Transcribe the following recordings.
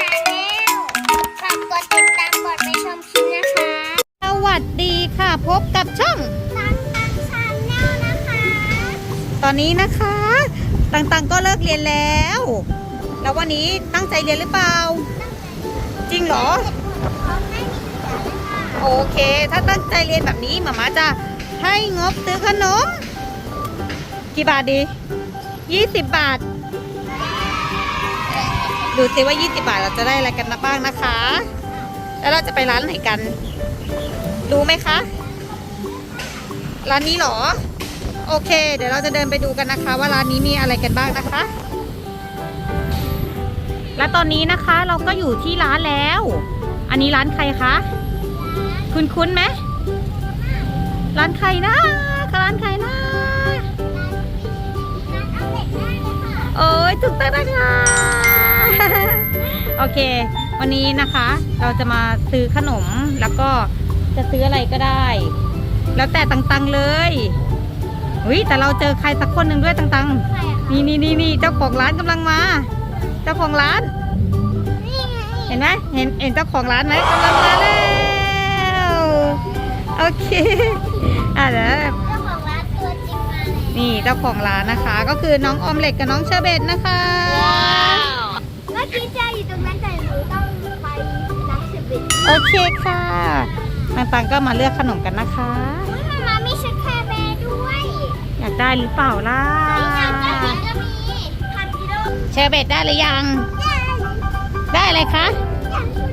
ชาแนลฝากกดติดตามกดไปชมคลิปนะคะสวัสดีค่ะพบกับช่อง ตังตังชาแนลนะคะ ตอนนี้นะคะตังๆก็เลิกเรียนแล้ว แล้ววันนี้ตั้งใจเรียนหรือเปล่า จริงเหรอของไม่มีเสียเลยค่ะโอเค ถ้าตั้งใจเรียนแบบนี้หมามาจะให้งบซื้อขนม กี่บาทดี 20 บาท ดูสิว่า 20 บาทเราจะได้อะไรกันนะบ้างนะคะ แล้วเราจะไปร้านไหนกัน รู้ไหมคะ ร้านนี้หรอ โอเค เดี๋ยวเราจะเดินไปดูกันนะคะ ว่าร้านนี้มีอะไรกันบ้างนะคะ และตอนนี้นะคะเราก็อยู่ที่ร้านแล้ว อันนี้ร้านใครคะ คุณคุ้นไหมร้านใครนะร้านใครนะร้าเอาเด็กได้เลยค่ะโอ้ยถูกต้องนะคะ โอเค วันนี้นะคะเราจะมาซื้อขนมแล้วก็จะซื้ออะไรก็ได้ แล้วแต่ตังๆเลยอุ้ยแต่เราเจอใครสักคนหนึ่งด้วยตังใครอะๆนี่นี่นี่นี่เจ้าของร้านกำลังมา เจ้าของร้านนี่ไงเห็นไหมเห็นเห็นเจ้าของร้านไหมกำลังมาแล้วโอเคอะเดี๋ยวเจ้าของร้านตัวจริงมาเลยนี่เจ้าของร้านนะคะ ก็คือน้องออมเล็กกับน้องเชอร์เบตนะคะ เมื่อกี้เจออยู่ตรงนั้นแต่หนูต้องไปร้านสิบบิตโอเคค่ะต่างๆก็มาเลือกขนมกันนะคะอุ๊ยมามามีชุดแคร์แบร์ด้วยอยากได้หรือเปล่าล่ะนี่ไงก็เห็นก็มีพันกิโลเชอร์เบตได้หรือยังได้อะไรคะ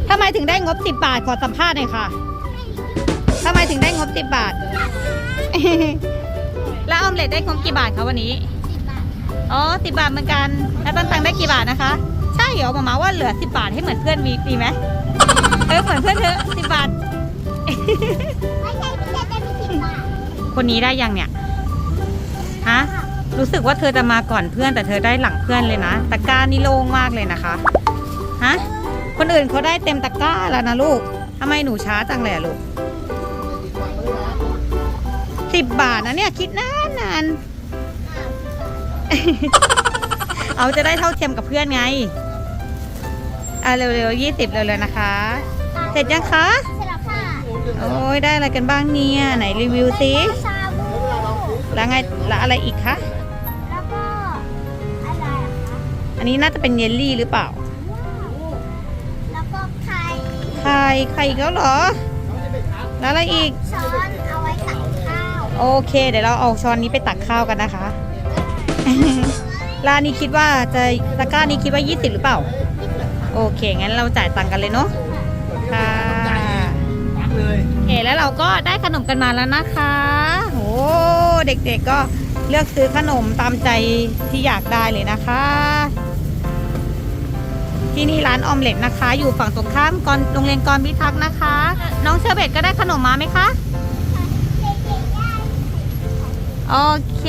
ทำไมถึงได้งบ 10 บาทขอสัมภาษณ์หน่อยค่ะทำไมถึงได้งบ 10 บาท แล้วออมเล็ตได้งบกี่บาทคะวันนี้อ๋อสิบาทเหมือนกัน แล้วตังตังได้กี่บาทนะคะ ใช่เหรอหมามาว่าเหลือสิบาทให้เหมือนเพื่อนมีดีไหมเออเหมือนเพื่อนเธอะสิบาท ไม่ใช่พี่เจได้มีสิบบาทคนนี้ได้ยังเนี่ย ฮะ รู้สึกว่าเธอจะมาก่อนเพื่อนแต่เธอได้หลังเพื่อนเลยนะตะกร้านี่โล่งมากเลยนะคะ ฮะ คนอื่นเขาได้เต็มตะกร้าแล้วนะลูกทำไมหนูช้าจังเลยอะลูกสิบบาทนะเนี่ยคิดนานนานๆเอาจะได้เท่าเทียมกับเพื่อนไง อะเร็วๆยี่สิบเร็วๆนะคะ เสร็จยังคะเสร็จแล้วค่ะโอ้ยได้อะไรกันบ้างเนี่ยไหนรีวิวสิชาบูแล้วไงแล้วอะไรอีกคะแล้วก็อะไรอะคะอันนี้น่าจะเป็นเยลลี่หรือเปล่าแล้วก็ไข่ไข่ไข่อีกแล้วเหรอ แล้วอะไรอีก ช้อนเอาไว้ตักข้าวโอเค เดี๋ยวเราเอาช้อนนี้ไปตักข้าวกันนะคะ ร้านนี้คิดว่าจะตะกร้านี้คิดว่า 20 หรือเปล่า โอเค งั้นเราจ่ายตังค์กันเลยเนาะค่ะโอเคแล้วเราก็ได้ขนมกันมาแล้วนะคะโอ้เด็กๆก็เลือกซื้อขนมตามใจที่อยากได้เลยนะคะ ที่นี่ร้านออมเล็ตนะคะ อยู่ฝั่งตรงข้ามกอนโรงเรียนกรพิทักษ์นะคะ น้องเชอร์เบตก็ได้ขนมมาไหมคะโอเค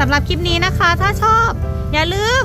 สำหรับคลิปนี้นะคะ ถ้าชอบ อย่าลืม